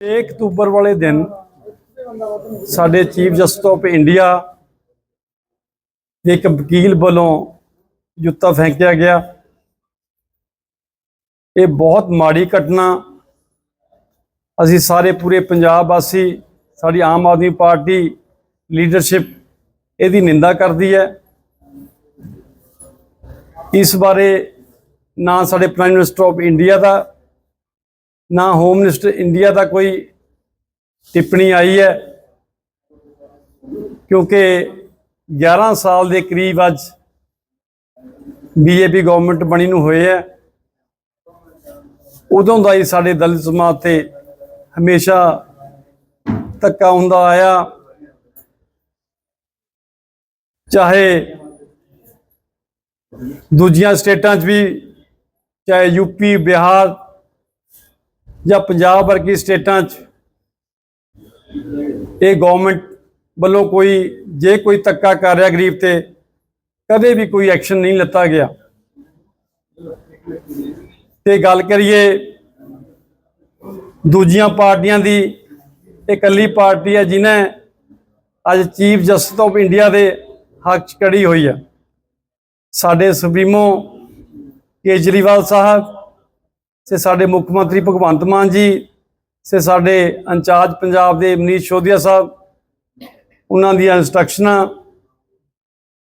1 October ਵਾਲੇ ਦਿਨ ਸਾਡੇ ਚੀਫ ਜਸਟਿਸ ਆਫ ਇੰਡੀਆ ਦੇ ਇੱਕ ਵਕੀਲ ਵੱਲੋਂ ਜੁੱਤਾ ਫੈਂਕਿਆ ਗਿਆ। ਇਹ ਬਹੁਤ ਮਾੜੀ ਘਟਨਾ। ਅਸੀਂ ਸਾਰੇ ਪੂਰੇ ਪੰਜਾਬ ਵਾਸੀ, ਸਾਡੀ ਆਮ ਆਦਮੀ ਪਾਰਟੀ ਲੀਡਰਸ਼ਿਪ ਇਹਦੀ ਨਿੰਦਾ ਕਰਦੀ ਹੈ। ਇਸ ਬਾਰੇ ਨਾ ਸਾਡੇ ਪ੍ਰਾਈਮ ਮਿਨਿਸਟਰ ਆਫ ਇੰਡੀਆ ਦਾ ਨਾ ਹੋਮ ਮਿਨਿਸਟਰ ਇੰਡੀਆ ਦਾ ਕੋਈ ਟਿੱਪਣੀ ਆਈ ਹੈ, ਕਿਉਂਕਿ 11 ਸਾਲ ਦੇ ਕਰੀਬ ਅੱਜ ਬੀਜੇਪੀ ਗਵਰਨਮੈਂਟ ਬਣੀ ਨੂੰ ਹੋਏ ਹੈ। ਉਦੋਂ ਦਾ ਹੀ ਸਾਡੇ ਦਲਿਤ ਸਮਾਜ ਤੇ ਹਮੇਸ਼ਾ ਧੱਕਾ ਹੁੰਦਾ ਆਇਆ। ਚਾਹੇ ਦੂਜੀਆਂ ਸਟੇਟਾਂ 'ਚ ਵੀ, ਚਾਹੇ ਯੂਪੀ ਬਿਹਾਰ ਜਾਂ ਪੰਜਾਬ ਵਰਗੀ ਸਟੇਟਾਂ 'ਚ ਇਹ ਗਵਰਨਮੈਂਟ ਵੱਲੋਂ ਕੋਈ, ਜੇ ਕੋਈ ਧੱਕਾ ਕਰ ਰਿਹਾ ਗਰੀਬ ਤੇ, ਕਦੇ ਵੀ ਕੋਈ ਐਕਸ਼ਨ ਨਹੀਂ ਲਿੱਤਾ ਗਿਆ। ਤੇ ਗੱਲ ਕਰੀਏ, ਦੂਜੀਆਂ ਪਾਰਟੀਆਂ ਦੀ ਇਕੱਲੀ ਪਾਰਟੀ ਹੈ ਜਿਨੇ ਅੱਜ ਚੀਫ ਜਸਟਿਸ ਆਫ ਇੰਡੀਆ ਦੇ ਹੱਕ 'ਚ ਕੜੀ ਹੋਈ ਹੈ। ਸਾਡੇ ਸੁਪਰੀਮੋ ਕੇਜਰੀਵਾਲ ਸਾਹਿਬ ਸੇ ਸਾਡੇ ਮੁੱਖ ਮੰਤਰੀ ਭਗਵੰਤ ਮਾਨ ਜੀ, ਸੇ ਸਾਡੇ ਇੰਚਾਰਜ ਪੰਜਾਬ ਦੇ ਮਨੀਸ਼ ਸ਼ੋਧਿਆ ਸਾਹਿਬ, ਉਹਨਾਂ ਦੀਆਂ ਇਨਸਟਰਕਸ਼ਨਾਂ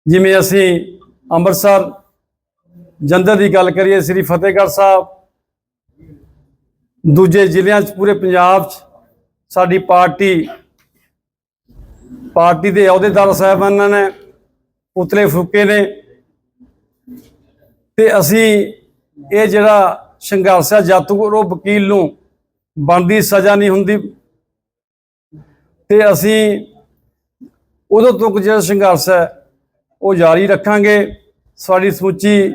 ਜਿਵੇਂ ਅਸੀਂ ਅੰਮ੍ਰਿਤਸਰ ਜੰਦਰ ਦੀ ਗੱਲ ਕਰੀਏ, ਸ੍ਰੀ ਫਤਿਹਗੜ੍ਹ ਸਾਹਿਬ, ਦੂਜੇ ਜ਼ਿਲ੍ਹਿਆਂ 'ਚ, ਪੂਰੇ ਪੰਜਾਬ 'ਚ, ਸਾਡੀ ਪਾਰਟੀ ਪਾਰਟੀ ਦੇ ਅਹੁਦੇਦਾਰ ਸਾਹਿਬਾਨਾਂ ਨੇ ਪੁਤਲੇ ਫੂਕੇ ਨੇ, ਤੇ ਅਸੀਂ ਇਹ ਜਿਹੜਾ ਸੰਘਰਸ਼ ਹੈ ਜਾਤੂਰੋ ਵਕੀਲ ਨੂੰ ਬਣਦੀ ਸਜ਼ਾ ਨਹੀਂ ਹੁੰਦੀ। ਤੇ ਅਸੀਂ ਉਦੋਂ ਤੱਕ ਜਿਹੜਾ ਸੰਘਰਸ਼ ਹੈ, ਉਹ ਜਾਰੀ ਰੱਖਾਂਗੇ। ਸਾਡੀ ਸਮੁੱਚੀ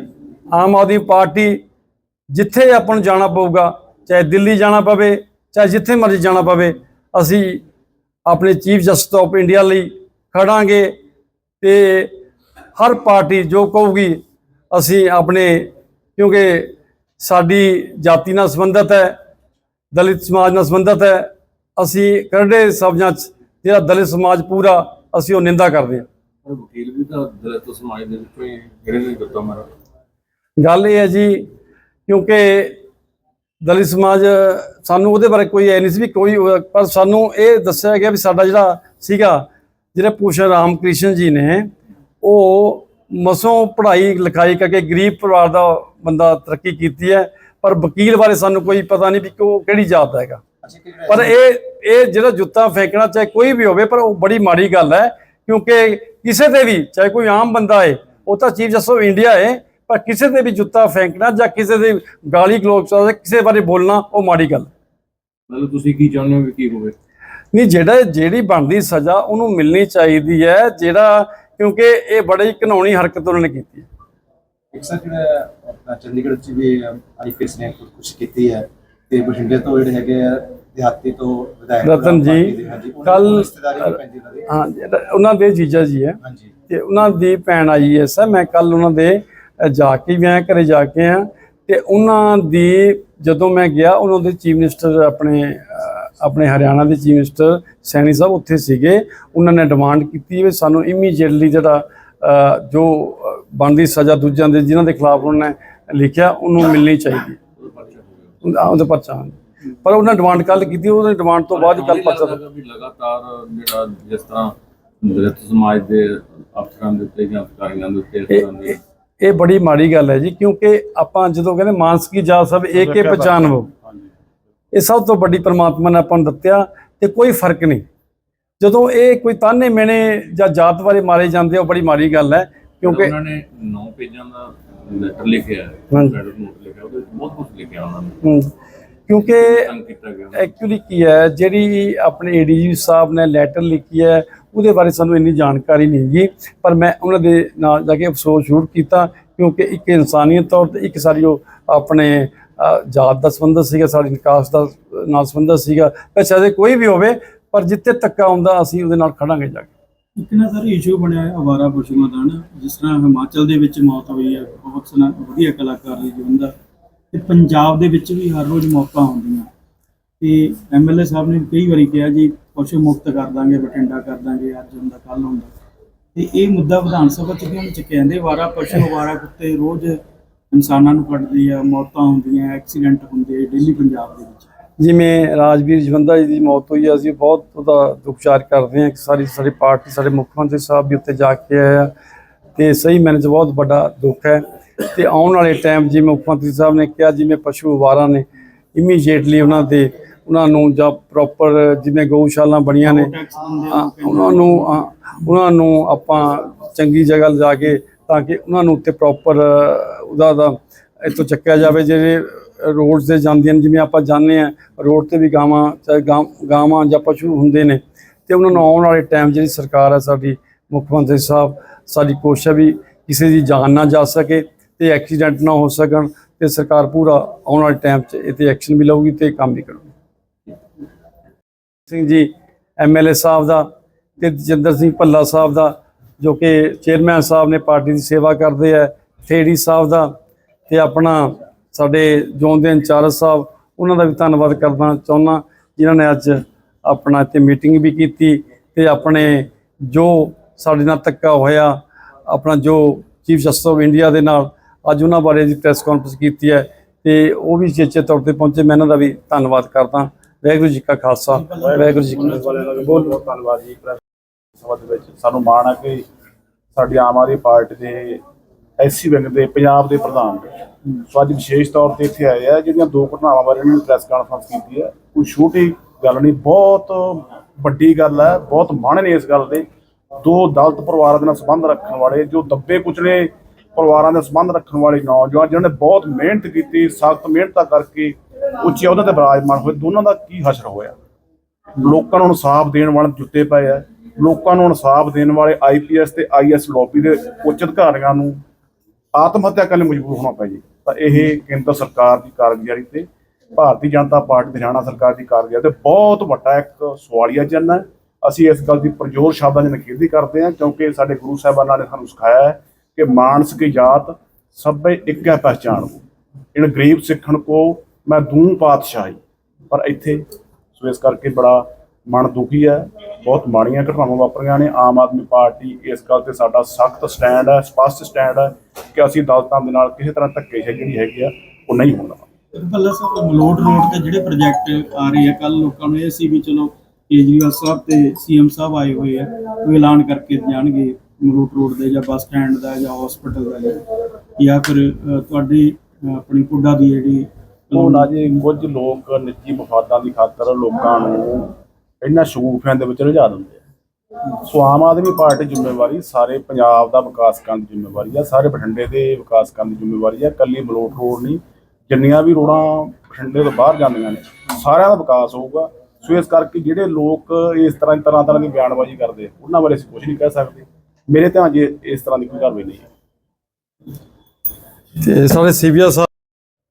ਆਮ ਆਦਮੀ ਪਾਰਟੀ ਜਿੱਥੇ ਆਪਾਂ ਨੂੰ ਜਾਣਾ ਪਊਗਾ, ਚਾਹੇ ਦਿੱਲੀ ਜਾਣਾ ਪਵੇ, ਚਾਹੇ ਜਿੱਥੇ ਮਰਜ਼ੀ ਜਾਣਾ ਪਵੇ, ਅਸੀਂ ਆਪਣੇ ਚੀਫ ਜਸਟਿਸ ਆਫ ਇੰਡੀਆ ਲਈ ਖੜਾਂਗੇ ਤੇ ਹਰ ਪਾਰਟੀ ਜੋ ਕਹੂਗੀ, ਅਸੀਂ ਆਪਣੇ ਕਿਉਂਕਿ ਸਾਡੀ ਜਾਤੀ ਨਾਲ ਸੰਬੰਧਿਤ ਹੈ ਦਲਿਤ ਸਮਾਜ ਨਾਲ ਸੰਬੰਧਿਤ ਹੈ ਅਸੀਂ ਕਰੜੇ ਸਬਜਾਂ ਚ ਜਿਹੜਾ ਦਲਿਤ ਸਮਾਜ ਪੂਰਾ ਅਸੀਂ ਉਹ ਨਿੰਦਾ ਕਰਦੇ ਹਾਂ। ਪਰ ਵਕੀਲ ਵੀ ਤਾਂ ਦਲਿਤ ਸਮਾਜ ਦੇ ਵਿੱਚੋਂ ਹੀ ਜਿਹੜੇ ਨੇ ਦਿੱਤਾ ਮਾਰਾ ਗੱਲ ਇਹ ਹੈ ਜੀ ਕਿਉਂਕਿ ਦਲਿਤ ਸਮਾਜ ਸਾਨੂੰ ਉਹਦੇ ਬਾਰੇ ਕੋਈ ਐ ਨਹੀਂ ਸੀ ਵੀ ਕੋਈ ਪਰ ਸਾਨੂੰ ਇਹ ਦੱਸਿਆ ਗਿਆ ਵੀ ਸਾਡਾ ਜਿਹੜਾ ਸੀਗਾ ਜਿਹੜੇ ਪੂਸ਼ਨ ਰਾਮ ਕ੍ਰਿਸ਼ਨ ਜੀ ਨੇ ਉਹ ਮਸੋਂ ਪੜ੍ਹਾਈ ਲਿਖਾਈ ਕਰਕੇ ਗਰੀਬ ਪਰਿਵਾਰ ਦਾ ਬੰਦਾ ਤਰੱਕੀ ਕੀਤੀ ਹੈ ਪਰ ਵਕੀਲ ਬਾਰੇ ਸਾਨੂੰ ਕੋਈ ਪਤਾ ਨਹੀਂ ਵੀ ਕਿ ਉਹ ਕਿਹੜੀ ਜਾਤ ਦਾ ਹੈਗਾ। ਪਰ ਇਹ ਇਹ ਜਿਹੜਾ ਜੁੱਤਾ ਫੇਂਕਣਾ ਚਾਹੇ ਕੋਈ ਵੀ ਹੋਵੇ ਪਰ ਉਹ ਬੜੀ ਮਾੜੀ ਗੱਲ ਹੈ ਕਿਉਂਕਿ ਕਿਸੇ ਤੇ ਵੀ ਚਾਹੇ ਕੋਈ ਆਮ ਬੰਦਾ ਹੈ ਉਹ ਤਾਂ ਚੀਫ ਜਸਟਿਸ ਆਫ ਇੰਡੀਆ ਹੈ ਪਰ ਕਿਸੇ ਤੇ ਵੀ ਜੁੱਤਾ ਫੇਂਕਣਾ ਜਾਂ ਕਿਸੇ ਦੇ ਗਾਲੀ ਗਲੋਚ ਜਾਂ ਕਿਸੇ ਬਾਰੇ ਬੋਲਣਾ ਉਹ ਮਾੜੀ ਗੱਲ। ਮਤਲਬ ਤੁਸੀਂ ਕੀ ਚਾਹੁੰਦੇ ਹੋ ਵੀ ਕੀ ਹੋਵੇ? ਨਹੀਂ ਜਿਹੜਾ ਜਿਹੜੀ ਬਣਦੀ ਸਜ਼ਾ ਉਹਨੂੰ ਮਿਲਣੀ ਚਾਹੀਦੀ ਹੈ ਜਿਹੜਾ ਕਿਉਂਕਿ ਇਹ ਬੜੀ ਘਿਨਾਉਣੀ ਹਰਕਤ ਉਹਨਾਂ ਨੇ ਕੀਤੀ ਹੈ। ਇੱਕ ਸਰ ਜਿਹੜਾ ਆਪਣਾ ਚੰਡੀਗੜ੍ਹ ਚ ਵੀ ਆਈਪੀਐਸ ਨੇ ਕੁਝ ਕੀਤੀ ਹੈ ਤੇ ਬਠਿੰਡੇ ਤੋਂ ਜਿਹੜੇ ਹੈਗੇ ਆ ਦਿਹਾਤੀ ਤੋਂ ਵਿਧਾਇਕ ਰਤਨ ਜੀ, ਦੀ ਹਾਂ ਉਹਨਾਂ ਦੇ ਜੀਜਾ ਜੀ ਹੈ। ਤੇ ਉਹਨਾਂ ਦੀ ਭੈਣ ਆਈ ਹੈ ਸਰ ਮੈਂ ਕੱਲ ਉਹਨਾਂ ਦੇ ਜਾ ਕੇ ਵੀ ਆਇਆ ਘਰੇ ਜਾ ਕੇ ਆ ਤੇ ਉਹਨਾਂ ਦੀ ਜਦੋਂ ਮੈਂ ਗਿਆ ਉਹਨਾਂ ਦੇ ਚੀਫ ਮਿਨਿਸਟਰ ਆਪਣੇ ਆਪਣੇ ਹਰਿਆਣਾ ਦੇ ਚੀਫ ਮਿਨਿਸਟਰ ਸੈਣੀ ਸਾਹਿਬ ਉੱਥੇ ਸੀਗੇ। ਉਹਨਾਂ ਨੇ ਡਿਮਾਂਡ ਕੀਤੀ ਵੀ ਸਾਨੂੰ ਇਮੀਡੀਏਟਲੀ ਜਿਹੜਾ ਜੋ ਬਣਦੀ ਸਜ਼ਾ ਦੂਜਿਆਂ ਦੇ ਜਿਨ੍ਹਾਂ ਦੇ ਖਿਲਾਫ ਉਹਨਾਂ ਨੇ ਲਿਖਿਆ ਉਹਨੂੰ ਮਿਲਣੀ ਚਾਹੀਦੀ। ਉਹਦਾ ਪਰਚਾ। ਪਰ ਉਹਨਾਂ ਡਿਮਾਂਡ ਕੱਲ ਕੀਤੀ ਉਹਦੇ ਡਿਮਾਂਡ ਤੋਂ ਬਾਅਦ ਕੱਲ ਪਰਚਾ ਲਗਾਤਾਰ ਜਿਹੜਾ ਜਿਸ ਤਰ੍ਹਾਂ ਦਲਿਤ ਸਮਾਜ ਦੇ ਅਫਸਰਾਂ ਦੇ ਉੱਤੇ ਜਾਂ ਅਧਿਕਾਰੀਆਂ ਦੇ ਉੱਤੇ ਇਸ ਤਰ੍ਹਾਂ ਦੀ ਇਹ- ਬੜੀ ਮਾੜੀ ਗੱਲ ਹੈ ਜੀ ਕਿਉਂਕਿ ਆਪਾਂ ਜਦੋਂ ਕਹਿੰਦੇ ਮਾਨਸ ਕੀ ਜਾਤ ਸਭ ਏਕੇ ਪਛਾਨਵੋ ਇਹ ਸਭ ਤੋਂ ਵੱਡੀ ਪ੍ਰਮਾਤਮਾ ਨੇ ਆਪਾਂ ਨੂੰ ਦਿੱਤਿਆ ਤੇ ਕੋਈ ਫ਼ਰਕ ਨਹੀਂ। ਜਦੋਂ ਇਹ ਕੋਈ ਤਾਨੇ ਮੇਣੇ ਜਾਂ ਜਾਤ ਬਾਰੇ ਮਾਰੇ ਜਾਂਦੇ ਉਹ ਬੜੀ ਮਾੜੀ ਗੱਲ ਹੈ ਕਿਉਂਕਿ ਉਹਨਾਂ ਨੇ 9 ਪੇਜਾਂ ਦਾ ਲੈਟਰ ਲਿਖਿਆ ਹੈ। ਲੈਟਰ ਨੋਟ ਲਿਖਿਆ ਉਹਦੇ ਬਹੁਤ ਕੁਝ ਲਿਖਿਆ ਉਹਨਾਂ ਨੇ। ਕਿਉਂਕਿ ਐਕਚੁਅਲੀ ਕੀ ਹੈ ਜਿਹੜੀ ਆਪਣੇ ਏਡੀਜੀ ਸਾਹਿਬ ਨੇ ਲੈਟਰ ਲਿਖੀ ਹੈ ਉਹਦੇ ਬਾਰੇ ਸਾਨੂੰ ਇੰਨੀ ਜਾਣਕਾਰੀ ਨਹੀਂ ਹੈਗੀ ਪਰ ਮੈਂ ਉਹਨਾਂ ਦੇ ਨਾਲ ਜਾ ਕੇ ਅਫਸੋਸ ਜ਼ਰੂਰ ਕੀਤਾ ਕਿਉਂਕਿ ਇੱਕ ਇਨਸਾਨੀਅਤ ਤੌਰ ਤੇ ਇੱਕ ਸਾਰੀ ਉਹ ਆਪਣੇ ਜਾਤ ਦਾ ਸੰਬੰਧ ਸੀਗਾ, ਸਾਡੀ ਨਿਕਾਸ ਦਾ ਨਾਲ ਸੰਬੰਧ ਸੀਗਾ, ਪਰ ਚਾਹੇ ਕੋਈ ਵੀ ਹੋਵੇ, ਪਰ ਜਿੱਥੇ ਧੱਕਾ ਆਉਂਦਾ, ਅਸੀਂ ਉਹਦੇ ਨਾਲ ਖੜਾਂਗੇ ਜਾ ਕੇ। ਇੱਕ ਨਾ ਸਰ ਇਸ਼ੂ ਬਣਿਆ ਹੈ, ਅਵਾਰਾ ਪਸ਼ੂਆਂ ਦਾ ਨਾ ਜਿਸ ਤਰ੍ਹਾਂ ਹਿਮਾਚਲ ਦੇ ਵਿੱਚ ਮੌਤ ਹੋਈ ਹੈ, ਬਹੁਤ ਸਨਾ, ਵਧੀਆ ਕਲਾਕਾਰ ਦੀ ਜੀਵਨ ਦਾ ਤੇ ਪੰਜਾਬ ਦੇ ਵਿੱਚ ਵੀ ਹਰ ਰੋਜ਼ ਮੌਤਾਂ ਹੁੰਦੀਆਂ। ਤੇ ਐਮਐਲਏ ਸਾਹਿਬ ਨੇ ਕਈ ਵਾਰੀ ਕਿਹਾ ਜੀ, ਪਸ਼ੂ ਮੁਕਤ ਕਰ ਦਾਂਗੇ, ਬਠਿੰਡਾ ਕਰ ਦਾਂਗੇ, ਅੱਜ ਹੁੰਦਾ ਕੱਲ ਹੁੰਦਾ। ਤੇ ਇਹ ਮੁੱਦਾ ਵਿਧਾਨ ਸਭਾ ਚ ਕਿਉਂ ਨਹੀਂ ਚੱਕਿਆ? ਜਾਂਦੇ ਵਾਰਾ ਪਸ਼ੂ ਵਾਰਾ ਕੁੱਤੇ ਰੋਜ਼ ਇਨਸਾਨਾਂ ਨੂੰ ਕੱਟਦੇ ਆ ਮੌਤਾਂ ਹੁੰਦੀਆਂ ਐਕਸੀਡੈਂਟ ਹੁੰਦੇ ਡੇਲੀ ਪੰਜਾਬ ਦੇ ਵਿੱਚ। ਜਿਵੇਂ ਰਾਜਵੀਰ ਜਵੰਦਾ ਜੀ ਦੀ ਮੌਤ ਹੋਈ ਆ, ਅਸੀਂ ਬਹੁਤ ਉਹਦਾ ਦੁੱਖ ਚਾਰ ਕਰਦੇ ਹਾਂ ਕਿ ਸਾਰੀ ਸਾਡੀ ਪਾਰਟੀ ਸਾਡੇ ਮੁੱਖ ਮੰਤਰੀ ਸਾਹਿਬ ਵੀ ਉੱਤੇ ਜਾ ਕੇ ਆਏ ਆ ਤੇ ਸਹੀ ਮੈਨੇ ਚ ਬਹੁਤ ਵੱਡਾ ਦੁੱਖ ਹੈ। ਤੇ ਆਉਣ ਵਾਲੇ ਟਾਈਮ ਜਿਵੇਂ ਮੁੱਖ ਮੰਤਰੀ ਸਾਹਿਬ ਨੇ ਕਿਹਾ ਜਿਵੇਂ ਪਸ਼ੂ ਵਾਰਾਂ ਨੇ ਇਮੀਡੀਏਟਲੀ ਉਹਨਾਂ ਦੇ ਉਹਨਾਂ ਨੂੰ ਜਾਂ ਪ੍ਰੋਪਰ ਜਿਵੇਂ ਗਊਸ਼ਾਲਾ ਬਣੀਆਂ ਨੇ ਆ, ਉਹਨਾਂ ਨੂੰ ਆ, ਉਹਨਾਂ ਨੂੰ ਆਪਾਂ ਚੰਗੀ ਜਗ੍ਹਾ ਲਿਜਾ ਕੇ ਤਾਂ ਕਿ ਉਹਨਾਂ ਨੂੰ ਉੱਤੇ ਪ੍ਰੋਪਰ ਉਹਦਾ ਦਾ ਇੱਥੋਂ ਚੱਕਿਆ ਜਾਵੇ, ਜਿਹੜੇ ਰੋਡਸ ਤੇ ਜਾਂਦੀਆਂ ਨੇ, ਜਿਵੇਂ ਆਪਾਂ ਜਾਂਦੇ ਆ ਰੋਡ ਤੇ ਵੀ ਗਾਵਾਂ, ਚਾਹੇ ਗਾਂ- ਗਾਵਾਂ ਜਾਂ ਪਸ਼ੂ ਹੁੰਦੇ ਨੇ, ਤੇ ਉਹਨਾਂ ਨੂੰ ਆਉਣ ਵਾਲੇ ਟਾਈਮ ਜਿਹੜੀ ਸਰਕਾਰ ਹੈ ਸਾਡੀ, ਮੁੱਖ ਮੰਤਰੀ ਸਾਹਿਬ, ਸਾਡੀ ਕੋਸ਼ਿਸ਼ ਹੈ ਵੀ ਕਿਸੇ ਦੀ ਜਾਨ ਨਾ ਜਾ ਸਕੇ ਤੇ ਐਕਸੀਡੈਂਟ ਨਾ ਹੋ ਸਕਣ ਤੇ ਸਰਕਾਰ ਪੂਰਾ ਆਉਣ ਵਾਲੇ ਟਾਈਮ 'ਚ ਇਹ ਤੇ ਐਕਸ਼ਨ ਵੀ ਲਊਗੀ ਤੇ ਕੰਮ ਵੀ ਕਰੂਗੀ। ਸਿੰਘ ਜੀ ਐਮਐਲਏ ਸਾਹਿਬ ਦਾ ਤੇ ਜਿੰਦਰ ਸਿੰਘ ਭੱਲਾ ਸਾਹਿਬ ਦਾ ਜੋ ਕਿ ਚੇਅਰਮੈਨ ਸਾਹਿਬ ਨੇ ਪਾਰਟੀ ਦੀ ਸੇਵਾ ਕਰਦੇ ਆ, ਥੇੜੀ ਸਾਹਿਬ ਦਾ ਤੇ ਆਪਣਾ ਸਾਡੇ ਜ਼ੋਨ ਦੇ ਇੰਚਾਰਜ ਸਾਹਿਬ, ਉਹਨਾਂ ਦਾ ਵੀ ਧੰਨਵਾਦ ਕਰਨਾ ਚਾਹੁੰਦਾ ਜਿਨ੍ਹਾਂ ਨੇ ਅੱਜ ਆਪਣਾ ਇੱਥੇ ਮੀਟਿੰਗ ਵੀ ਕੀਤੀ ਤੇ ਆਪਣੇ ਜੋ ਸਾਡੇ ਨਾਲ ਧੱਕਾ ਹੋਇਆ, ਆਪਣਾ ਜੋ ਚੀਫ ਜਸਟਿਸ ਆਫ ਇੰਡੀਆ ਦੇ ਨਾਲ ਅੱਜ ਉਹਨਾਂ ਬਾਰੇ ਦੀ ਪ੍ਰੈਸ ਕਾਨਫਰੰਸ ਕੀਤੀ ਹੈ ਤੇ ਉਹ ਵੀ ਚੇਚੇ ਤੌਰ ਤੇ ਪਹੁੰਚੇ, ਮੈਂ ਇਹਨਾਂ ਦਾ ਵੀ ਧੰਨਵਾਦ ਕਰਦਾ। ਵਾਹਿਗੁਰੂ ਜੀ ਕਾ ਖਾਲਸਾ, ਵਾਹਿਗੁਰੂ ਜੀ ਕੀ ਪੁਲਿਸ ਬਹੁਤ ਬਹੁਤ ਧੰਨਵਾਦ ਜੀ ਸਭਾ ਦੇ ਵਿੱਚ ਸਾਨੂੰ ਮਾਣ ਹੈ ਕਿ ਸਾਡੀ ਆਮ ਆਦਮੀ ਪਾਰਟੀ ਦੇ ਐਸਸੀ ਵਿੰਗ ਦੇ ਪੰਜਾਬ ਦੇ ਪ੍ਰਧਾਨ ਸੋ ਅੱਜ ਵਿਸ਼ੇਸ਼ ਤੌਰ ਤੇ ਇੱਥੇ ਆਏ ਆ ਜਿਹੜੀਆਂ ਦੋ ਘਟਨਾਵਾਂ ਬਾਰੇ ਇਹਨਾਂ ਨੇ ਪ੍ਰੈਸ ਕਾਨਫਰੰਸ ਕੀਤੀ ਹੈ ਕੋਈ ਛੋਟੀ ਗੱਲ ਨਹੀਂ ਬਹੁਤ ਵੱਡੀ ਗੱਲ ਹੈ ਬਹੁਤ ਮਾਣ ਨੇ ਇਸ ਗੱਲ ਦੇ। ਦੋ ਦਲਿਤ ਪਰਿਵਾਰਾਂ ਦੇ ਨਾਲ ਸੰਬੰਧ ਰੱਖਣ ਵਾਲੇ ਜੋ ਦੱਬੇ ਕੁਚਲੇ ਪਰਿਵਾਰਾਂ ਦੇ ਸੰਬੰਧ ਰੱਖਣ ਵਾਲੇ ਨੌਜਵਾਨ ਜਿਨ੍ਹਾਂ ਨੇ ਬਹੁਤ ਮਿਹਨਤ ਕੀਤੀ ਸਖਤ ਮਿਹਨਤਾਂ ਕਰਕੇ ਉੱਚੇ ਅਹੁਦੇ ਤੇ ਬਿਰਾਜਮਾਨ ਹੋਏ ਦੋਨਾਂ ਦਾ ਕੀ ਹਸ਼ਰ ਹੋਇਆ? ਲੋਕਾਂ ਨੂੰ ਇਨਸਾਫ ਦੇਣ ਵਾਲੇ ਜੁੱਤੇ ਪਏ ਆ। ਲੋਕਾਂ ਨੂੰ ਇਨਸਾਫ ਦੇਣ ਵਾਲੇ ਆਈਪੀਐਸ ਤੇ ਆਈਐਸ ਲੋਬੀ ਦੇ ਉੱਚ ਅਧਿਕਾਰੀਆਂ ਨੂੰ ਆਤਮ ਹੱਤਿਆ ਕਰਨ ਲਈ ਮਜਬੂਰ ਹੋਣਾ ਪਿਆ ਤਾਂ ਇਹ ਕੇਂਦਰ ਸਰਕਾਰ ਦੀ ਕਾਰਗੁਜ਼ਾਰੀ ਤੇ ਭਾਰਤੀ ਜਨਤਾ ਪਾਰਟੀ ਤੇ ਹਰਿਆਣਾ ਸਰਕਾਰ ਦੀ ਕਾਰਗੁਜ਼ਾਰੀ ਤੇ ਬਹੁਤ ਵੱਡਾ ਇੱਕ ਸਵਾਲੀਆ ਚਿੰਨ੍ਹ ਹੈ। ਅਸੀਂ ਇਸ ਗੱਲ ਦੀ ਪ੍ਰਜੋਰ ਸ਼ਬਦਾਂ 'ਚ ਨਖੇਦੀ ਕਰਦੇ ਹਾਂ ਕਿਉਂਕਿ ਸਾਡੇ ਗੁਰੂ ਸਾਹਿਬਾਨਾਂ ਨੇ ਸਾਨੂੰ ਸਿਖਾਇਆ ਹੈ ਕਿ ਮਾਨਸ ਕੀ ਜਾਤ ਸਭੇ ਇੱਕ ਹੈ ਪਹਿਚਾਣ ਇਨ ਗਰੀਬ ਸਿੱਖਣ ਕੋ ਮੈਂ ਦੂੰ ਪਾਤਸ਼ਾਹੀ। ਪਰ ਇੱਥੇ ਸੋ ਇਸ ਕਰਕੇ ਬੜਾ ਮਨ ਦੁਖੀ ਹੈ। ਬਹੁਤ ਮਾੜੀਆਂ ਘਟਨਾਵਾਂ ਵਾਪਰੀਆਂ ਨੇ। ਆਮ ਆਦਮੀ ਪਾਰਟੀ ਇਸ ਗੱਲ ਤੇ ਸਾਡਾ ਸਖਤ ਸਟੈਂਡ ਹੈ ਸਪਸ਼ਟ ਸਟੈਂਡ ਹੈ ਕਿ ਅਸੀਂ ਦਲਤਾਂ ਦੇ ਨਾਲ ਕਿਸੇ ਤਰ੍ਹਾਂ ਧੱਕੇਸ਼ਾਹੀ ਜਿਹੜੀ ਹੈਗੀ ਆ ਉਹ ਨਹੀਂ ਹੋਣਾ ਭੱਲਾ ਸਾਹਿਬ ਮਲੋਟ ਰੋਡ ਤੇ ਜਿਹੜੇ ਪ੍ਰੋਜੈਕਟ ਆ ਰਹੇ ਆ ਕੱਲ ਲੋਕਾਂ ਨੂੰ ਇਹ ਸੀ ਵੀ ਚਲੋ ਕੇਜਰੀਵਾਲ ਸਾਹਿਬ ਤੇ ਸੀਐਮ ਸਾਹਿਬ ਆਏ ਹੋਏ ਆ ਉਹ ਐਲਾਨ ਕਰਕੇ ਜਾਣਗੇ ਮਲੋਟ ਰੋਡ ਦੇ ਜਾਂ ਬੱਸ ਸਟੈਂਡ ਦਾ ਜਾਂ ਹਸਪੀਟਲ ਦਾ ਜਾਂ- ਫਿਰ ਤੁਹਾਡੀ ਆਪਣੀ ਪੁੱਡਾ ਦੀ ਜਿਹੜੀ ਉਹ ਨਾ ਜੀ ਕੁਝ ਲੋਕ ਨਿੱਜੀ ਮਫਾਦਾਂ ਦੀ ਖਾਤਰ ਲੋਕਾਂ ਨੂੰ ਇਹਨਾਂ ਸ਼ਗੂਫਿਆਂ ਦੇ ਵਿੱਚ ਰੁਝਾ ਦਿੰਦੇ ਆ। ਸੋ ਆਮ ਆਦਮੀ ਪਾਰਟੀ ਜ਼ਿੰਮੇਵਾਰੀ ਸਾਰੇ ਪੰਜਾਬ ਦਾ ਵਿਕਾਸ ਕਰਨ ਦੀ ਜ਼ਿੰਮੇਵਾਰੀ ਆ ਸਾਰੇ ਬਠਿੰਡੇ ਦੇ ਵਿਕਾਸ ਕਰਨ ਦੀ ਜ਼ਿੰਮੇਵਾਰੀ ਆ ਕੱਲੀ ਮਲੋਟ ਰੋਡ ਨਹੀਂ ਜਿੰਨੀਆਂ ਵੀ ਰੋਡਾਂ ਬਠਿੰਡੇ ਤੋਂ ਬਾਹਰ ਜਾਂਦੀਆਂ ਨੇ ਸਾਰਿਆਂ ਦਾ ਵਿਕਾਸ ਹੋਊਗਾ। ਸੋ ਇਸ ਕਰਕੇ ਜਿਹੜੇ ਲੋਕ ਇਸ ਤਰ੍ਹਾਂ ਤਰ੍ਹਾਂ ਤਰ੍ਹਾਂ ਦੀ ਬਿਆਨਬਾਜ਼ੀ ਕਰਦੇ ਉਹਨਾਂ ਬਾਰੇ ਅਸੀਂ ਕੁਝ ਨਹੀਂ ਕਹਿ ਸਕਦੇ। ਮੇਰੇ ਧਿਆਨ 'ਚ ਇਸ ਤਰ੍ਹਾਂ ਦੀ ਕੋਈ ਕਾਰਵਾਈ ਨਹੀਂ ਹੈ। ਤੇ ਸਾਡੇ ਸੀਬੀਆ ਸਾਹਿਬ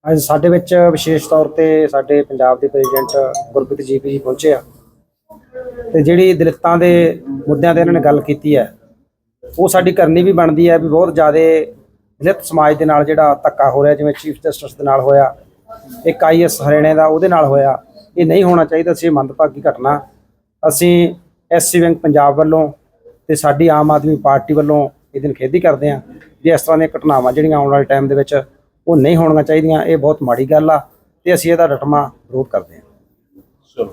ਅੱਜ ਸਾਡੇ ਵਿੱਚ ਵਿਸ਼ੇਸ਼ ਤੌਰ ਤੇ ਸਾਡੇ ਪੰਜਾਬ ਦੇ ਪ੍ਰੈਜ਼ੀਡੈਂਟ ਗੁਰਪ੍ਰੀਤ ਜੀ ਪਹੁੰਚੇ ਆ। ਤੇ ਜਿਹੜੀ ਦਲਿਤਾਂ ਦੇ ਮੁੱਦਿਆਂ ਤੇ ਇਹਨਾਂ ਨੇ ਗੱਲ ਕੀਤੀ ਹੈ, ਉਹ ਸਾਡੀ ਕਰਨੀ ਵੀ ਬਣਦੀ ਹੈ ਵੀ ਬਹੁਤ ਜ਼ਿਆਦਾ ਦਲਿਤ ਸਮਾਜ ਦੇ ਨਾਲ ਜਿਹੜਾ ਧੱਕਾ ਹੋ ਰਿਹਾ, ਜਿਵੇਂ ਚੀਫ ਜਸਟਿਸ ਦੇ ਨਾਲ ਹੋਇਆ, ਇੱਕ ਆਈਐਸ ਹਰਿਆਣੇ ਦਾ ਉਹਦੇ ਨਾਲ ਹੋਇਆ, ਇਹ ਨਹੀਂ ਹੋਣਾ ਚਾਹੀਦਾ ਸੀ ਇਹ ਮੰਦਭਾਗੀ ਘਟਨਾ ਅਸੀਂ ਐਸਸੀ ਬੈਂਕ ਪੰਜਾਬ ਵੱਲੋਂ ਤੇ ਸਾਡੀ ਆਮ ਆਦਮੀ ਪਾਰਟੀ ਵੱਲੋਂ ਇਹਦੀ ਨਿਖੇਧੀ ਕਰਦੇ ਹਾਂ ਜੇ ਇਸ ਤਰ੍ਹਾਂ ਦੀਆਂ ਘਟਨਾਵਾਂ ਜਿਹੜੀਆਂ ਆਉਣ ਵਾਲੇ ਟਾਈਮ ਦੇ ਵਿੱਚ ਉਹ ਨਹੀਂ ਹੋਣੀਆਂ ਚਾਹੀਦੀਆਂ, ਇਹ ਬਹੁਤ ਮਾੜੀ ਗੱਲ ਆ ਤੇ ਅਸੀਂ ਇਹਦਾ ਡਟਮਾ ਵਿਰੋਧ ਕਰਦੇ ਹਾਂ।